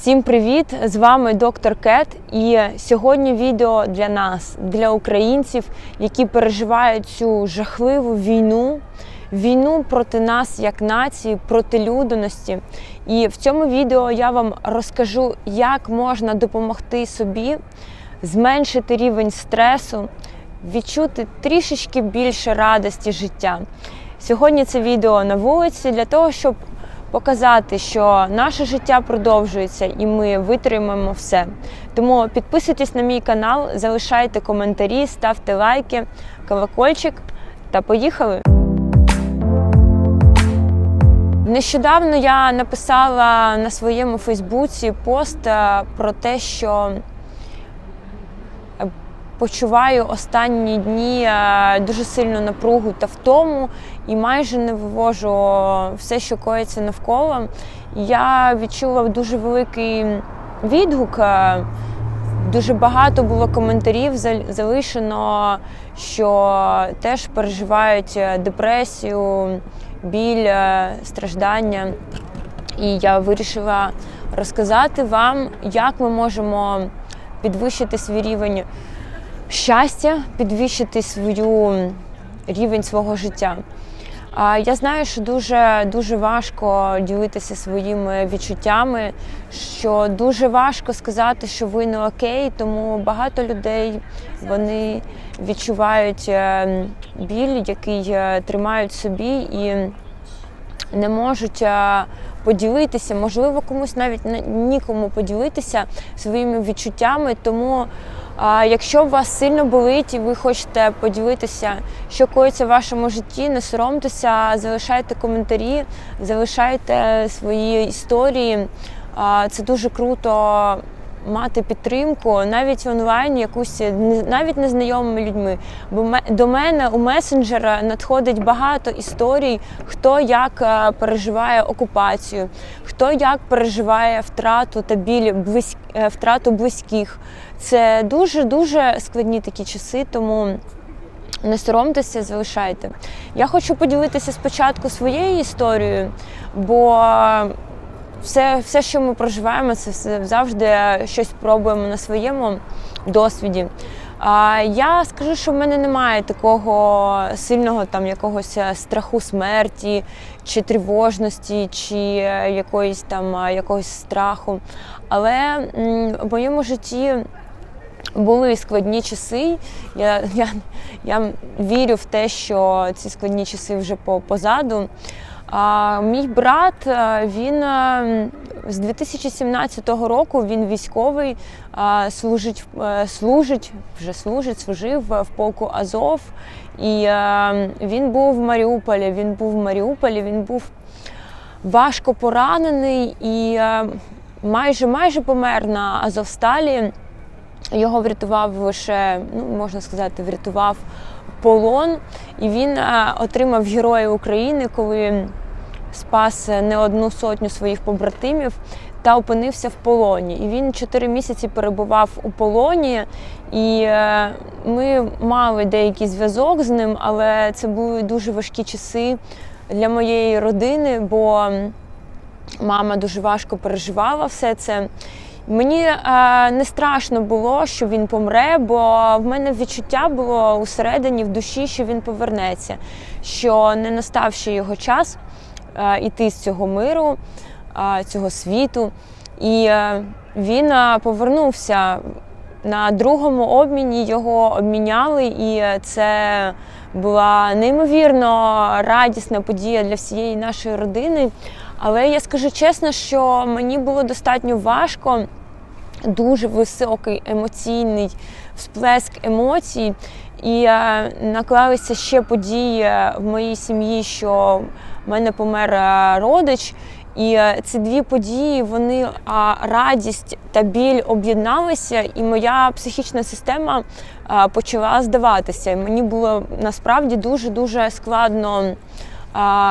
Всім привіт! З вами доктор Кет. І сьогодні відео для нас, для українців, які переживають цю жахливу війну, війну проти нас як нації, проти людяності. І в цьому відео я вам розкажу, як можна допомогти собі зменшити рівень стресу, відчути трішечки більше радості життя. Сьогодні це відео на вулиці для того, щоб показати, що наше життя продовжується і ми витримаємо все. Тому підписуйтесь на мій канал, залишайте коментарі, ставте лайки, колокольчик та поїхали! Нещодавно я написала на своєму Фейсбуці пост е, про те, що почуваю останні дні е, дуже сильну напругу та втому і майже не вивожу все, що коїться навколо. Я відчула дуже великий відгук. е, Дуже багато було коментарів зал- залишено, що теж переживають е, депресію, біль, страждання. І я вирішила розказати вам, як ми можемо підвищити свій рівень щастя, підвищити свою рівень свого життя. Я знаю, що дуже дуже важко ділитися своїми відчуттями, що дуже важко сказати, що ви не окей, тому багато людей вони відчувають е, біль, який е, тримають собі і не можуть е, поділитися. Можливо, комусь навіть нікому поділитися своїми відчуттями. Тому, якщо вас сильно болить і ви хочете поділитися, що коїться в вашому житті, не соромтеся, залишайте коментарі, залишайте свої історії. Це дуже круто. Мати підтримку навіть онлайн, якусь навіть незнайомими людьми. Бо до мене у месенджера надходить багато історій, хто як е, переживає окупацію, хто як переживає втрату та біль близь... е, втрату близьких. Це дуже дуже складні такі часи, тому. Не соромтеся, залишайте. Я хочу поділитися спочатку своєю історією, бо все, все, що ми проживаємо, це все завжди щось пробуємо на своєму досвіді. А я скажу, що в мене немає такого сильного там якогось е, страху смерті, чи тривожності, чи е, якоїсь там е, якогось страху. Але в моєму житті були складні часи. Я, я, я вірю в те, що ці складні часи вже по- позаду. Мій брат, е, він е, з 2017 року він військовий, служить, е, служить, вже служить, служив в полку Азов. І він був в Маріуполі. Він був в Маріуполі, він був важко поранений і майже майже помер на Азовсталі. Його врятував лише, ну можна сказати, врятував полон, і він отримав Героя України, коли спас не одну сотню своїх побратимів та опинився в полоні. І він чотири місяці перебував у полоні, і е, ми мали деякий зв'язок з ним, але це були дуже важкі часи для моєї родини, бо мама дуже важко переживала все це. Мені е, не страшно було, що він помре, бо в мене відчуття було усередині в душі, що він повернеться, що не настав ще його час е, іти з цього миру, е, цього світу. І е, він повернувся на другому обміні, його обміняли, і це була неймовірно радісна подія для всієї нашої родини. Але я скажу чесно, що мені було достатньо важко, дуже високий емоційний всплеск емоцій. І наклалися ще події в моїй сім'ї, що в мене помер е, родич. І е, ці дві події, вони а, радість та біль об'єдналися, і моя психічна система почала здаватися. Мені було насправді дуже дуже складно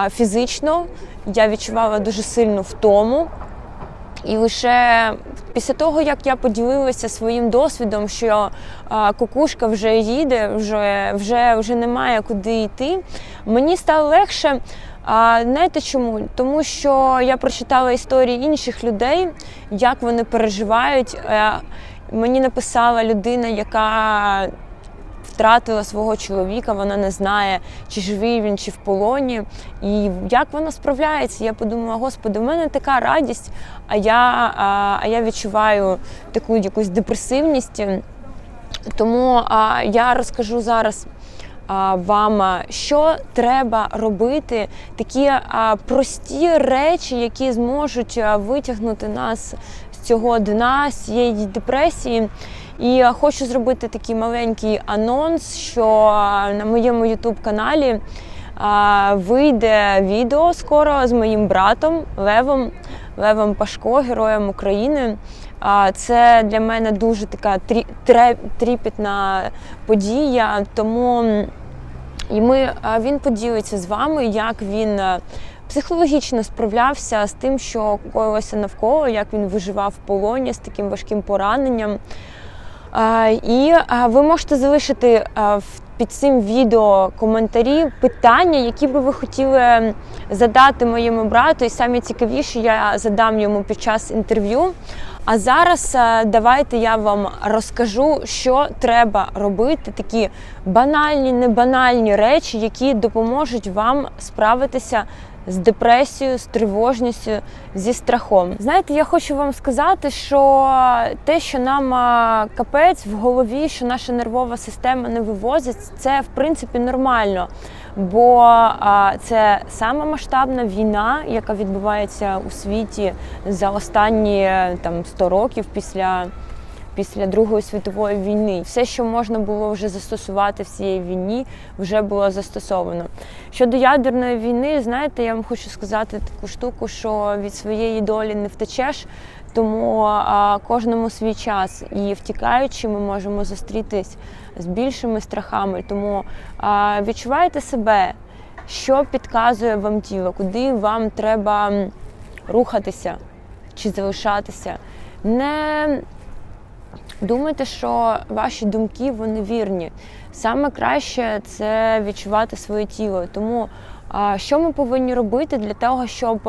фізично. Я відчувала дуже сильну втому. І лише після того, як я поділилася своїм досвідом, що кукушка вже їде, вже, вже, вже немає куди йти, мені стало легше А знаєте чому? Тому що я прочитала історії інших людей, як вони переживають. Е, Мені написала людина, яка втратила свого чоловіка, вона не знає, чи живий він, чи в полоні. І як вона справляється. Я подумала, господи, в мене така радість, а я, а, а я відчуваю таку якусь депресивність. Тому а, я розкажу зараз вам, що треба робити, такі прості речі, які зможуть витягнути нас з цього дна, з цієї депресії. І хочу зробити такий маленький анонс, що на моєму youtube каналі вийде відео скоро з моїм братом Левом, Левом Пашко, героєм України. Це для мене дуже така трі- тріпітна подія, тому і ми, він поділиться з вами, як він психологічно справлявся з тим, що коїлося навколо, як він виживав в полоні з таким важким пораненням. І ви можете залишити під цим відео коментарі, питання, які би ви хотіли задати моєму брату. І самі цікавіше я задам йому під час інтерв'ю. А зараз давайте я вам розкажу, що треба робити, такі банальні, небанальні речі, які допоможуть вам справитися з депресією, з тривожністю, зі страхом. Знаєте, я хочу вам сказати, що те, що нам капець в голові, що наша нервова система не вивозить, це в принципі нормально. Бо а, це сама масштабна війна, яка відбувається у світі за останні е, там 100 років після після Другої світової війни. Все, що можна було вже застосувати в цій війні, вже було застосовано. Щодо ядерної війни, знаєте, я вам хочу сказати таку штуку, що від своєї долі не втечеш. Тому а, кожному свій час і втікаючи, ми можемо зустрітись з більшими страхами. Тому а, відчувайте себе, що підказує вам тіло, куди вам треба рухатися чи залишатися. Не Думайте, що ваші думки вони вірні. Саме краще це відчувати своє тіло. Тому що ми повинні робити для того, щоб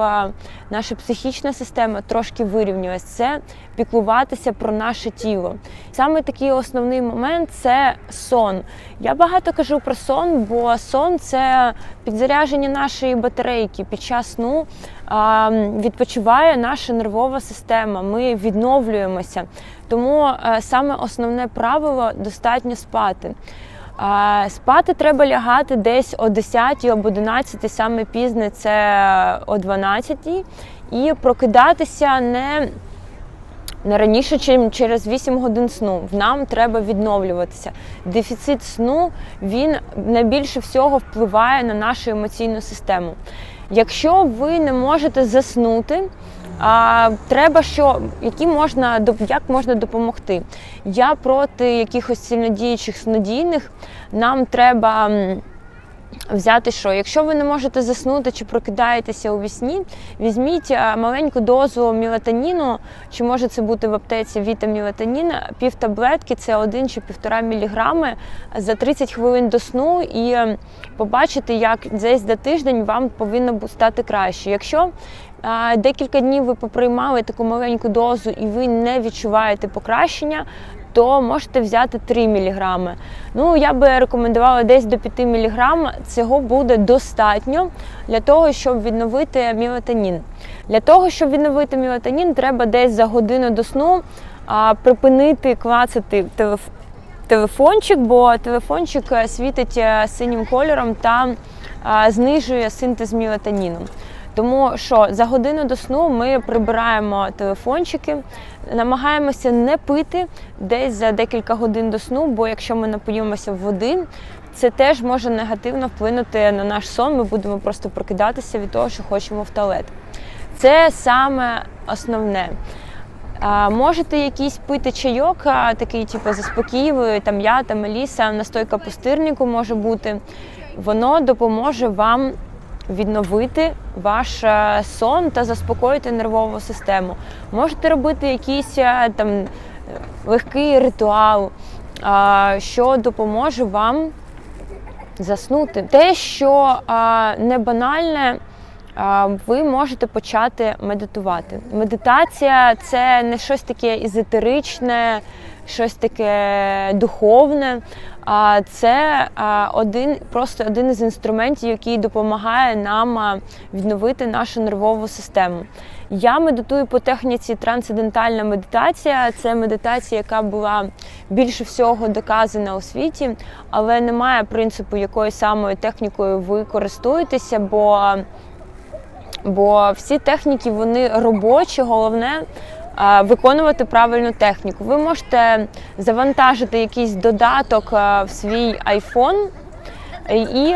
наша психічна система трошки вирівнялась? Це піклуватися про наше тіло. Саме такий основний момент це сон. Я багато кажу про сон, бо сон це підзарядження нашої батарейки. Під час сну відпочиває наша нервова система. Ми відновлюємося. Тому е, саме основне правило достатньо спати. Спати треба лягати десь о 10 об 11, саме пізне це о 12, і прокидатися не не раніше, ніж через 8 годин сну. Нам треба відновлюватися. Дефіцит сну він найбільше всього впливає на нашу емоційну систему. Якщо ви не можете заснути, а, треба що, які можна як можна допомогти? Я проти якихось сильнодіючих снодійних. Нам треба взяти що? Якщо ви не можете заснути чи прокидаєтеся у вісні, візьміть маленьку дозу мелатоніну, чи може це бути в аптеці вітамілатонін, пів таблетки, це 1 чи 1,5 міліграми за 30 хвилин до сну і побачите, як десь за тиждень вам повинно стати краще. Якщо декілька днів ви поприймали таку маленьку дозу і ви не відчуваєте покращення, то можете взяти 3 мг. Ну, я би рекомендувала десь до 5 мг. Цього буде достатньо для того, щоб відновити мелатонін. Для того, щоб відновити мелатонін, треба десь за годину до сну а, припинити клацати телеф... телефончик, бо телефончик е, світить е, синім кольором та а, знижує синтез мелатоніну. Тому що за годину до сну ми прибираємо телефончики, намагаємося не пити десь за декілька годин до сну, бо якщо ми напоїмося води, це теж може негативно вплинути на наш сон. Ми будемо просто прокидатися від того, що хочемо в туалет. Це саме основне. Можете якийсь пити чайок, такий, типу, заспокійливий, там м'ята, меліса, настойка пустирнику може бути. Воно допоможе вам відновити ваш е, сон та заспокоїти нервову систему. Можете робити якийсь е, там е, легкий ритуал, що допоможе вам заснути. Те, що не банальне, ви можете почати медитувати. Медитація це не щось таке езотеричне, щось таке духовне. Це один, просто один із інструментів, який допомагає нам відновити нашу нервову систему. Я медитую по техніці трансцендентальна медитація. Це медитація, яка була більше всього доказана у світі, але немає принципу, якою самою технікою ви користуєтеся, бо Бо всі техніки вони робочі, головне виконувати правильну техніку. Ви можете завантажити якийсь додаток в свій iPhone і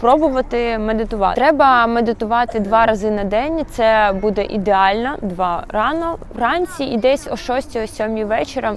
пробувати медитувати. Треба медитувати два рази на день. Це буде ідеально, два рано вранці і десь о 6-7 вечора.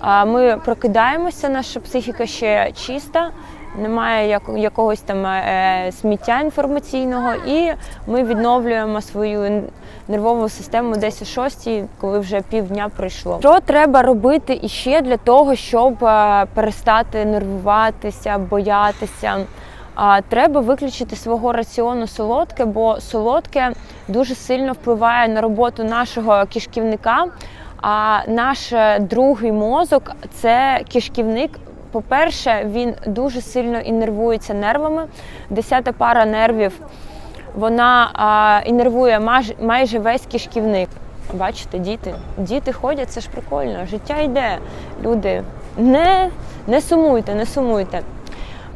А, Ми прокидаємося, наша психіка ще чиста немає як, якогось там е, сміття інформаційного, і ми відновлюємо свою нервову систему десь о шостій, коли вже півдня пройшло. Що треба робити іще для того, щоб е, перестати нервуватися, боятися? А треба виключити свого раціону солодке, бо солодке дуже сильно впливає на роботу нашого кишківника. А наш другий мозок це кишківник. По-перше, він дуже сильно іннервується нервами. Десята пара нервів вона а, іннервує майже, майже весь кишківник. Бачите, діти. Діти ходять, це ж прикольно. Життя йде. Люди, не, не сумуйте, не сумуйте.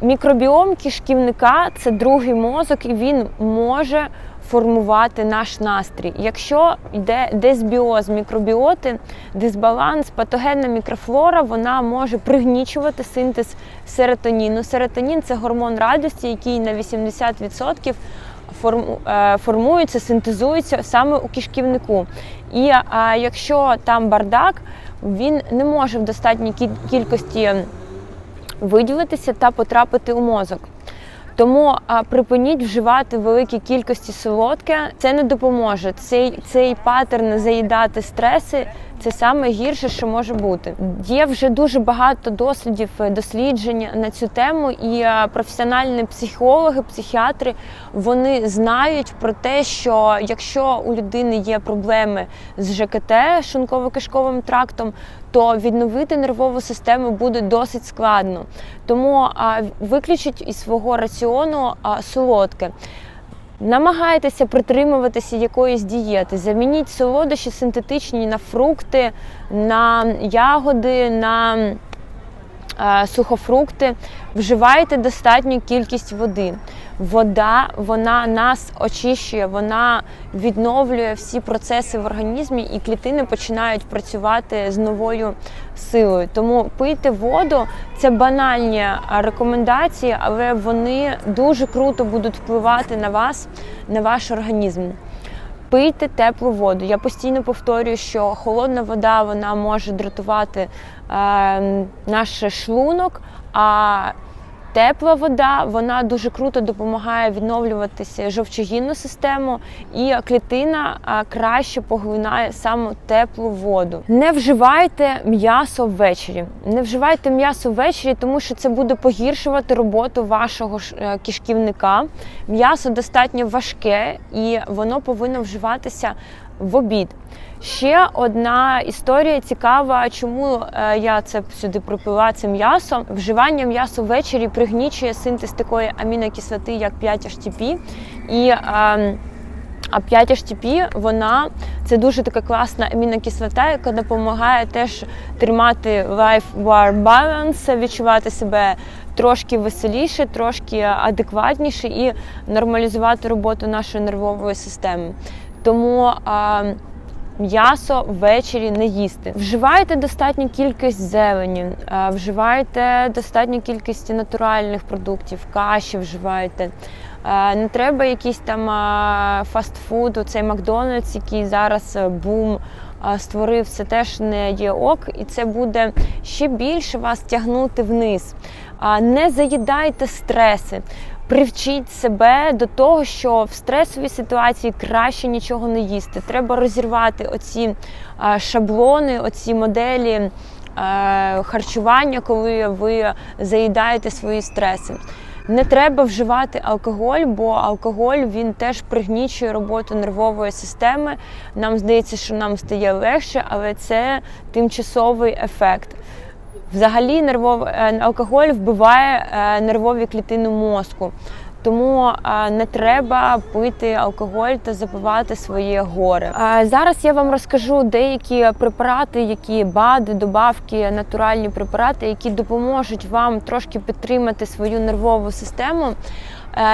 Мікробіом кишківника це другий мозок, і він може формувати наш настрій. Якщо йде дисбіоз мікробіоти, дисбаланс, патогенна мікрофлора, вона може пригнічувати синтез серотоніну. Серотонін це гормон радості, який на 80% е, формується, синтезується саме у кишківнику. І а, якщо там бардак, він не може в достатній кількості виділитися та потрапити у мозок. Тому а, припиніть вживати великі кількості солодке, це не допоможе. Цей цей паттерн заїдати стреси це саме гірше, що може бути. Є вже дуже багато дослідів, е, досліджень на цю тему, і е, професіональні психологи, психіатри вони знають про те, що якщо у людини є проблеми з ЖКТ, шлунково-кишковим трактом, то відновити нервову систему буде досить складно. Тому а, виключіть із свого раціону солодке. Намагайтеся притримуватися якоїсь дієти. Замініть солодощі синтетичні на фрукти, на ягоди, на е, сухофрукти. Вживайте достатню кількість води. Вода вона нас очищує, вона відновлює всі процеси в організмі, і клітини починають працювати з новою силою. Тому пийте воду це банальні рекомендації, але вони дуже круто будуть впливати на вас, на ваш організм. Пийте теплу воду. Я постійно повторюю, що холодна вода вона може дратувати е, наш шлунок. а Тепла вода вона дуже круто допомагає відновлюватися жовчогінну систему, і клітина краще поглинає саме теплу воду. Не вживайте м'ясо ввечері. Не вживайте м'ясо ввечері, тому що це буде погіршувати роботу вашого е, кишківника. М'ясо достатньо важке і воно повинно вживатися в обід. Ще одна історія цікава, чому е, я це сюди припила це м'ясо. Вживання м'ясо ввечері пригнічує синтез такої амінокислоти, як 5-HTP. І ем, а 5-HTP, вона це дуже така класна амінокислота, яка допомагає теж тримати life-war balance, відчувати себе трошки веселіше, трошки адекватніше і нормалізувати роботу нашої нервової системи. Тому а, м'ясо ввечері не їсти. Вживайте достатню кількість зелені, а, вживайте достатню кількість натуральних продуктів, каші вживайте. Не треба якийсь там фастфуд, оцей Макдональдс, який зараз е, бум. Створив це теж не є ок, і це буде ще більше вас тягнути вниз. Не заїдайте стреси привчіть себе до того, що в стресовій ситуації краще нічого не їсти. Треба розірвати оці шаблони, оці моделі харчування, коли ви заїдаєте свої стреси. Не треба вживати алкоголь, бо алкоголь він теж пригнічує роботу нервової системи. Нам здається, що нам стає легше, але це тимчасовий ефект. Взагалі, нервов... е, алкоголь вбиває е, нервові клітини мозку. Тому е, не треба пити алкоголь та запивати своє горе. Зараз я вам розкажу деякі препарати, які БАДи, добавки, натуральні препарати, які допоможуть вам трошки підтримати свою нервову систему.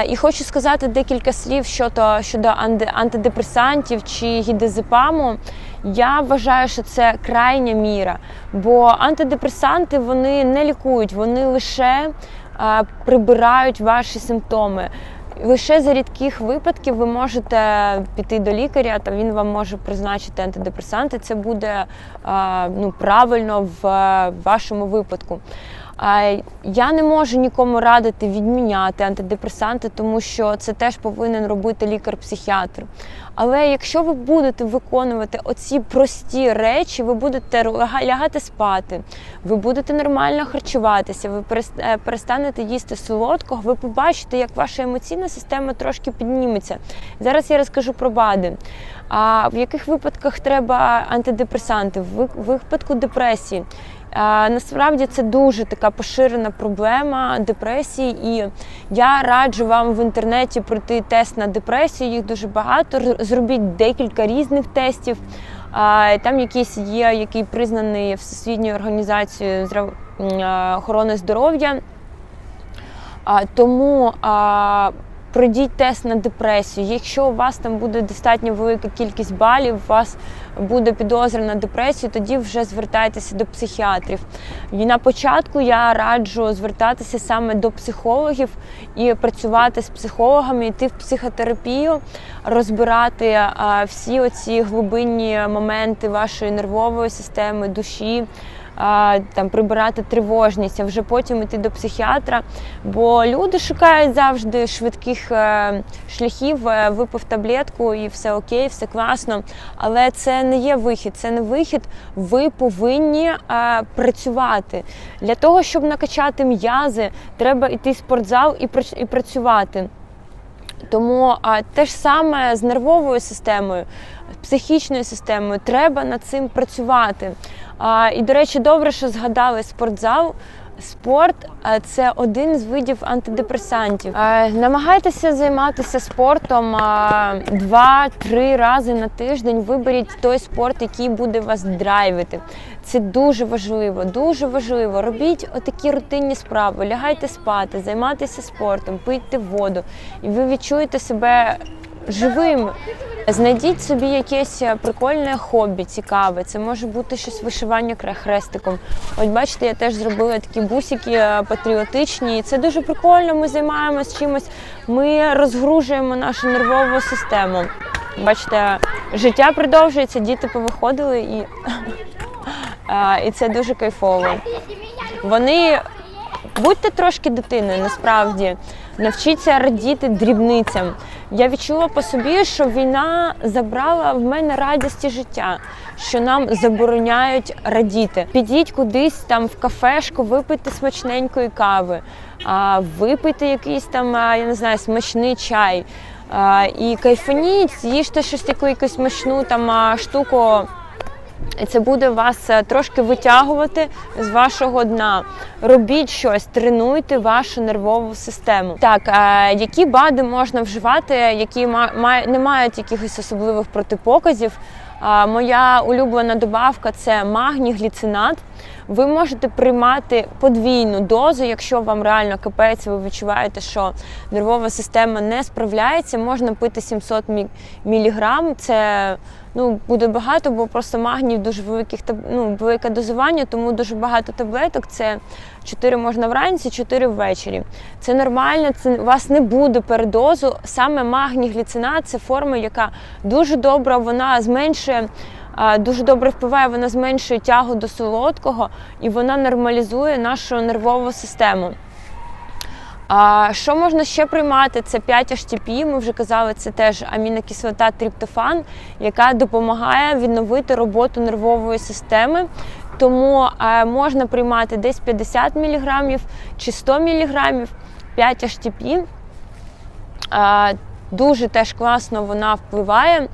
І хочу сказати декілька слів щодо, щодо антидепресантів чи гідезепаму. Я вважаю, що це крайня міра, бо антидепресанти вони не лікують, вони лише е, прибирають ваші симптоми. Лише за рідких випадків ви можете піти до лікаря, та він вам може призначити антидепресанти. Це буде е, ну, правильно в е, вашому випадку. Я не можу нікому радити відміняти антидепресанти, тому що це теж повинен робити лікар-психіатр. Але якщо ви будете виконувати оці прості речі, ви будете лягати спати, ви будете нормально харчуватися, ви е, перестанете їсти солодкого, ви побачите, як ваша емоційна система трошки підніметься. Зараз я розкажу про БАДи. А в яких випадках треба антидепресанти? В випадку депресії. Насправді це дуже така поширена проблема депресії, і я раджу вам в інтернеті пройти тест на депресію. Їх дуже багато. Зробіть декілька різних тестів. Там якийсь є, який признаний Всесвітньою організацією охорони здоров'я. Тому пройдіть тест на депресію. Якщо у вас там буде достатньо велика кількість балів, у вас буде підозра на депресію, тоді вже звертайтеся до психіатрів. І на початку я раджу звертатися саме до психологів і працювати з психологами, йти в психотерапію, розбирати всі оці глибинні моменти вашої нервової системи, душі там прибирати тривожність, а вже потім йти до психіатра. Бо люди шукають завжди швидких е, шляхів, е, випив таблетку і все окей, все класно. Але це не є вихід, це не вихід. Ви повинні е, працювати. Для того, щоб накачати м'язи, треба йти в спортзал і працювати. Тому а, те ж саме з нервовою системою, психічною системою, треба над цим працювати. А, і, до речі, добре, що згадали спортзал. Спорт це один з видів антидепресантів. Намагайтеся займатися спортом а, два-три рази на тиждень. Виберіть той спорт, який буде вас драйвити. Це дуже важливо, дуже важливо. Робіть отакі рутинні справи, лягайте спати, займайтеся спортом, пийте воду, і ви відчуєте себе живим. Знайдіть собі якесь прикольне хобі, цікаве. Це може бути щось вишивання хрестиком. От бачите, я теж зробила такі бусики е, патріотичні. І це дуже прикольно. Ми займаємось чимось. Ми розгружуємо нашу нервову систему. Бачите, життя продовжується, діти повиходили і, е, і це дуже кайфово. Вони будьте трошки дитиною, насправді навчіться радіти дрібницям. Я відчула по собі, що війна забрала в мене радість і життя, що нам забороняють радіти. Підіть кудись там в кафешку, випийте смачненької кави, а, випийте якийсь там, я не знаю, смачний чай. І кайфаніть, їжте щось таку якусь смачну там штуку. І це буде вас е, трошки витягувати з вашого дна. Робіть щось, тренуйте вашу нервову систему. Так, е, які БАДи можна вживати, які не мають якихось особливих протипоказів. Е, Моя улюблена добавка це магній гліцинат. Ви можете приймати подвійну дозу, якщо вам реально капець, ви відчуваєте, що нервова система не справляється, можна пити 700 міліграм. Це ну, буде багато, бо просто магній дуже великих ну, велике дозування, тому дуже багато таблеток. Це 4 можна вранці, 4 ввечері. Це нормально, це у вас не буде передозу. Саме магній гліцинат це форма, яка дуже добра, вона зменшує. Дуже добре впливає, вона зменшує тягу до солодкого і вона нормалізує нашу нервову систему. А що можна ще приймати? Це 5 HTP, Ми вже казали, це теж амінокислота триптофан, яка допомагає відновити роботу нервової системи. Тому е, можна приймати десь 50 мг чи 100 мг. 5 HTP. А, Дуже теж класно вона впливає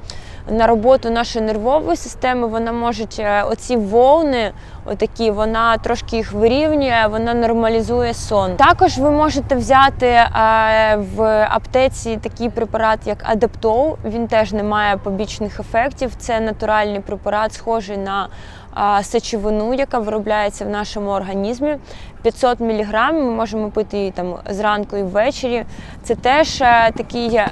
на роботу нашої нервової системи. Вона може е, оці волни, отакі, вона трошки їх вирівнює, вона нормалізує сон. Також ви можете взяти е, в аптеці такий препарат, як Адаптоу. Він теж не має побічних ефектів. Це натуральний препарат, схожий на сечовину, яка виробляється в нашому організмі. 500 мг ми можемо пити її там зранку і ввечері. Це теж е, такий е,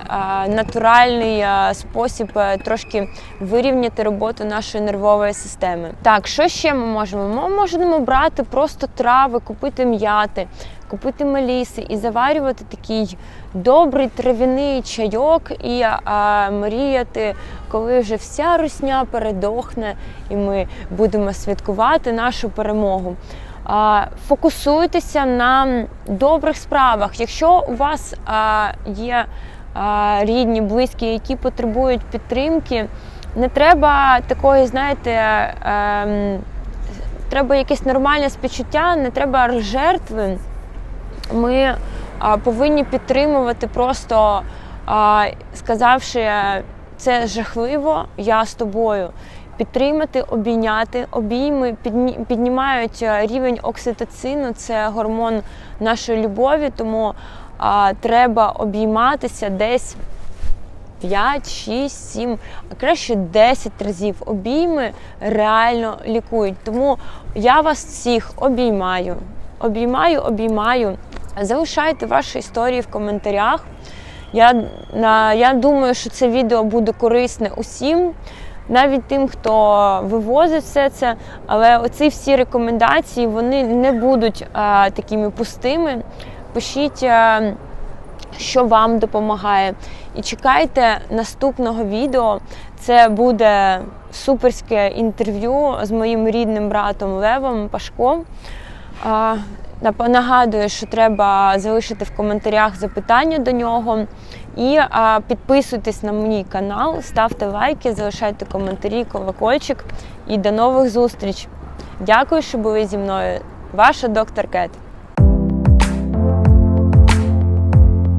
натуральний е, спосіб трошки вирівняти роботу нашої нервової системи. Так, що ще ми можемо? Ми можемо брати просто трави, купити м'яти, купити меліси і заварювати такий добрий трав'яний чайок і а, мріяти, коли вже вся русня передохне, і ми будемо святкувати нашу перемогу. А, Фокусуйтеся на добрих справах. Якщо у вас а, є а, рідні, близькі, які потребують підтримки, не треба такої, знаєте, ем, треба якесь нормальне співчуття, не треба жертви. Ми а, повинні підтримувати, просто а, сказавши, це жахливо, я з тобою. Підтримати, обійняти. Обійми підні- піднімають е, рівень окситоцину, це гормон нашої любові, тому а, треба обійматися десь 5, 6, 7, а краще 10 разів. Обійми реально лікують. Тому я вас всіх обіймаю. Обіймаю, обіймаю. Залишайте ваші історії в коментарях. Я, я думаю, що це відео буде корисне усім, навіть тим, хто вивозить все це. Але оці всі рекомендації вони не будуть а, такими пустими. Пишіть. а, що вам допомагає. І чекайте наступного відео. Це буде суперське інтерв'ю з моїм рідним братом Левом Пашком. А, Нагадую, що треба залишити в коментарях запитання до нього. І а, підписуйтесь на мій канал, ставте лайки, залишайте коментарі, колокольчик. І до нових зустріч. Дякую, що були зі мною. Ваша доктор Кет.